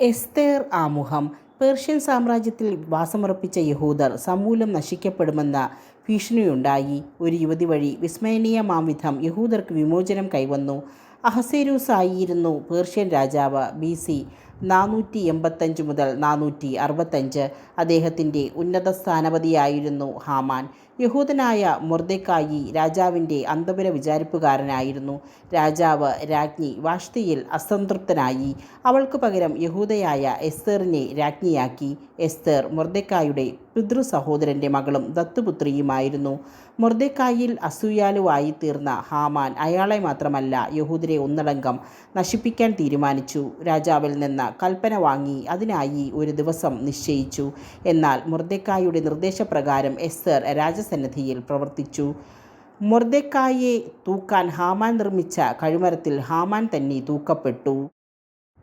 എസ്തേർ ആമുഖം. പേർഷ്യൻ സാമ്രാജ്യത്തിൽ വാസമുറപ്പിച്ച യഹൂദർ സമൂലം നശിക്കപ്പെടുമെന്ന ഭീഷണിയുണ്ടായി. ഒരു യുവതി വഴി വിസ്മയനീയമാം വിധം യഹൂദർക്ക് വിമോചനം കൈവന്നു. അഹസേരൂസ് ആയിരുന്നു പേർഷ്യൻ രാജാവ് ബി സി. നാനൂറ്റി എൺപത്തഞ്ച് മുതൽ നാനൂറ്റി അറുപത്തഞ്ച് അദ്ദേഹത്തിന്റെ ഉന്നത സ്ഥാനപതിയായിരുന്നു ഹാമാൻ. യഹൂദനായ മുർദക്കായി രാജാവിന്റെ അന്തപുര വിചാരിപ്പുകാരനായിരുന്നു. രാജാവ് രാജ്ഞി വാഷ്തിയിൽ അസംതൃപ്തനായി. അവൾക്ക് പകരം യഹൂദയായ എസ്തേറിനെ രാജ്ഞിയാക്കി. എസ്തേർ മുർദക്കായുടെ പിതൃ സഹോദരന്റെ മകളും ദത്തുപുത്രിയുമായിരുന്നു. മുർദക്കായിൽ അസൂയാലുവായി തീർന്ന ഹാമാൻ അയാളെ മാത്രമല്ല യഹൂദരെ ഒന്നടങ്കം നശിപ്പിക്കാൻ തീരുമാനിച്ചു. രാജാവിൽ നിന്ന് കൽപ്പന വാങ്ങി അതിനായി ഒരു ദിവസം നിശ്ചയിച്ചു. എന്നാൽ മുർദേക്കായുടെ നിർദ്ദേശപ്രകാരം എസ്തർ രാജസന്നിധിയിൽ പ്രവർത്തിച്ചു. മുർദേക്കായെ തൂക്കാൻ ഹാമാൻ നിർമ്മിച്ച കഴുമരത്തിൽ ഹാമാൻ തന്നെ തൂക്കപ്പെട്ടു.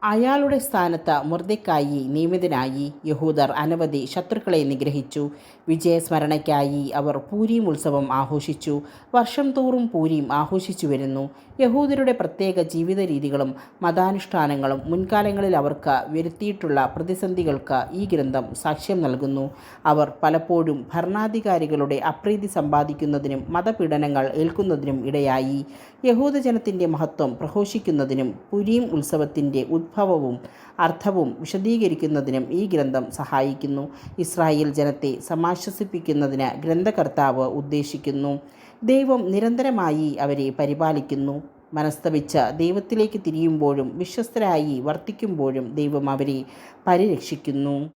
അയാളുടെ സ്ഥാനത്ത് മുർദിക്കായി നിയമിതനായി യഹൂദർ അനവധി ശത്രുക്കളെ നിഗ്രഹിച്ചു. വിജയസ്മരണയ്ക്കായി അവർ പൂരീം ഉത്സവം ആഘോഷിച്ചു. വർഷം തോറും പൂരീം ആഘോഷിച്ചു വരുന്നു. യഹൂദരുടെ പ്രത്യേക ജീവിത രീതികളും മതാനുഷ്ഠാനങ്ങളും മുൻകാലങ്ങളിൽ അവർക്ക് വരുത്തിയിട്ടുള്ള പ്രതിസന്ധികൾക്ക് ഈ ഗ്രന്ഥം സാക്ഷ്യം നൽകുന്നു. അവർ പലപ്പോഴും ഭരണാധികാരികളുടെ അപ്രീതി സമ്പാദിക്കുന്നതിനും മതപീഡനങ്ങൾ ഏൽക്കുന്നതിനും ഇടയായി. യഹൂദജനത്തിന്റെ മഹത്വം പ്രഘോഷിക്കുന്നതിനും പുരീം ഉത്സവത്തിന്റെ ഉദ്ഭവവും അർത്ഥവും വിശദീകരിക്കുന്നതിനും ഈ ഗ്രന്ഥം സഹായിക്കുന്നു. ഇസ്രായേൽ ജനത്തെ സമാശ്വസിപ്പിക്കുന്നതിന് ഗ്രന്ഥകർത്താവ് ഉദ്ദേശിക്കുന്നു. ദൈവം നിരന്തരമായി അവരെ പരിപാലിക്കുന്നു. മനസ്തപിച്ച് ദൈവത്തിലേക്ക് തിരിയുമ്പോഴും വിശ്വസ്തരായി വർത്തിക്കുമ്പോഴും ദൈവം അവരെ പരിരക്ഷിക്കുന്നു.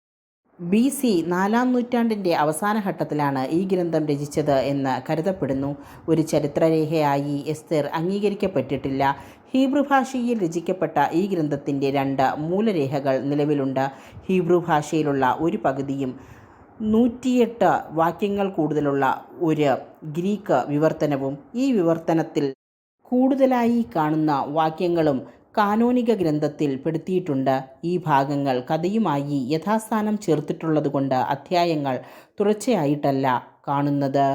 ബി സി നാലാം നൂറ്റാണ്ടിന്റെ അവസാന ഘട്ടത്തിലാണ് ഈ ഗ്രന്ഥം രചിച്ചത് എന്ന് കരുതപ്പെടുന്നു. ഒരു ചരിത്രരേഖയായി എസ്തേർ അംഗീകരിക്കപ്പെട്ടിട്ടില്ല. ഹീബ്രു ഭാഷയിൽ രചിക്കപ്പെട്ട ഈ ഗ്രന്ഥത്തിന്റെ രണ്ട് മൂലരേഖകൾ നിലവിലുണ്ട്. ഹീബ്രു ഭാഷയിലുള്ള ഒരു പകുതിയും നൂറ്റിയെട്ട് വാക്യങ്ങൾ കൂടുതലുള്ള ഒരു ഗ്രീക്ക് വിവർത്തനവും ഈ വിവർത്തനത്തിൽ കൂടുതലായി കാണുന്ന വാക്യങ്ങളും കാനോനിക ഗ്രന്ഥത്തിൽ പെടുത്തിയിട്ടുണ്ട്. ഈ ഭാഗങ്ങൾ കഥയുമായി യഥാസ്ഥാനം ചേർത്തിട്ടുള്ളതുകൊണ്ട് അധ്യായങ്ങൾ തുടർച്ചയായിട്ടല്ല കാണുന്നത്.